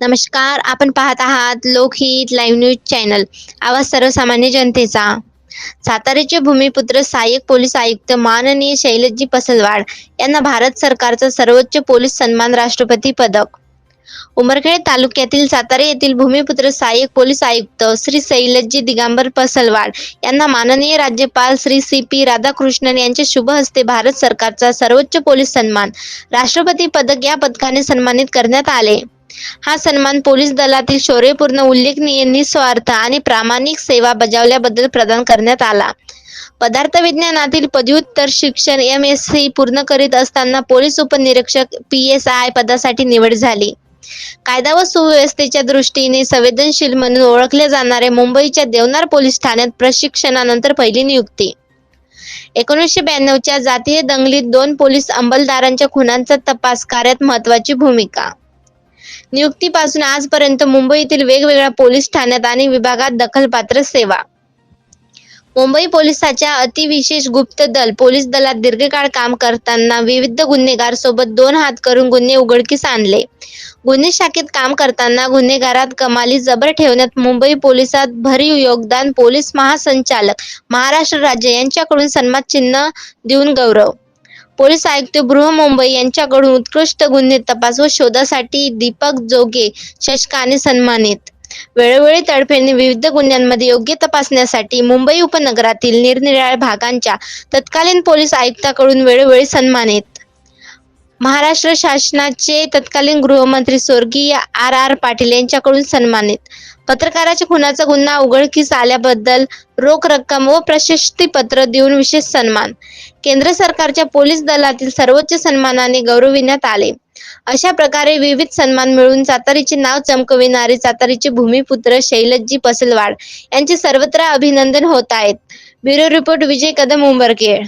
नमस्कार आपण पाहत आहात लोकहित लाईव्ह न्यूज चॅनल. आवाज सर्वसामान्य जनतेचा. साताऱ्याचे भूमिपुत्र सहाय्यक पोलीस आयुक्त माननीय शैलजी पसलवाड यांना भारत सरकारचा सर्वोच्च पोलीस सन्मान राष्ट्रपती पदक. उमरखेड तालुक्यातील सातारा येथील भूमिपुत्र सहाय्यक पोलीस आयुक्त श्री शैलजी दिगंबर पसलवाड यांना माननीय राज्यपाल श्री सी पी राधाकृष्णन यांच्या शुभ हस्ते भारत सरकारचा सर्वोच्च पोलीस सन्मान राष्ट्रपती पदक या पदकाने सन्मानित करण्यात आले. हा सन्मान पोलीस दलातील शौर्यपूर्ण उल्लेखनीय निस्वार्थ आणि प्रामाणिक सेवा बजावल्याबद्दल प्रदान करण्यात आला. पदार्थ विज्ञानातील पदव्युत्तर शिक्षण एम एस सी पूर्ण करीत असताना पोलीस उपनिरीक्षक पी एस आय पदासाठी निवड झाली. कायदा व सुव्यवस्थेच्या दृष्टीने संवेदनशील म्हणून ओळखले जाणारे मुंबईच्या देवनार पोलीस ठाण्यात प्रशिक्षणानंतर पहिली नियुक्ती. एकोणीसशे ब्याण्णवच्या जातीय दंगलीत दोन पोलीस अंमलदारांच्या खुनांचा तपास कार्यात महत्वाची भूमिका नियुक्तीपासून आजपर्यंत मुंबईतील वेगवेगळ्या पोलीस ठाण्यात आणि विभागात दखलपात्र सेवा. मुंबई पोलिसाच्या अतिविशेष गुप्त दल पोलीस दलात दीर्घकाळ काम करताना विविध गुन्हेगार सोबत दोन हात करून गुन्हे उघडकीस आणले. गुन्हे शाखेत काम करताना गुन्हेगारात कमाली जबर ठेवण्यात मुंबई पोलिसात भरीव योगदान पोलीस महासंचालक महाराष्ट्र राज्य यांच्याकडून सन्मान चिन्ह देऊन गौरव. पोलीस आयुक्त बृहमुंबई यांच्याकडून उत्कृष्ट गुन्हे तपास व शोधासाठी दीपक जोगे शशकाने सन्मानित वेळोवेळी तडफेने विविध गुन्ह्यांमध्ये योग्य तपासण्यासाठी मुंबई उपनगरातील निरनिराळ्या भागांच्या तत्कालीन पोलीस आयुक्ताकडून वेळोवेळी सन्मानित महाराष्ट्र शासनाचे तत्कालीन गृहमंत्री स्वर्गीय आर आर पाटील यांच्याकडून सन्मानित. पत्रकाराच्या खुनाचा गुन्हा उघडकीस आल्याबद्दल रोख रक्कम व प्रशस्तीपत्र देऊन विशेष सन्मान. केंद्र सरकारच्या पोलीस दलातील सर्वोच्च सन्मानाने गौरविण्यात आले. अशा प्रकारे विविध सन्मान मिळून सातारीचे नाव चमकविणारे सातारीचे भूमिपुत्र शैलजी पसलवाड यांचे सर्वत्र अभिनंदन होत आहेत. Bureau report Vijay Kadam Umbarkhed.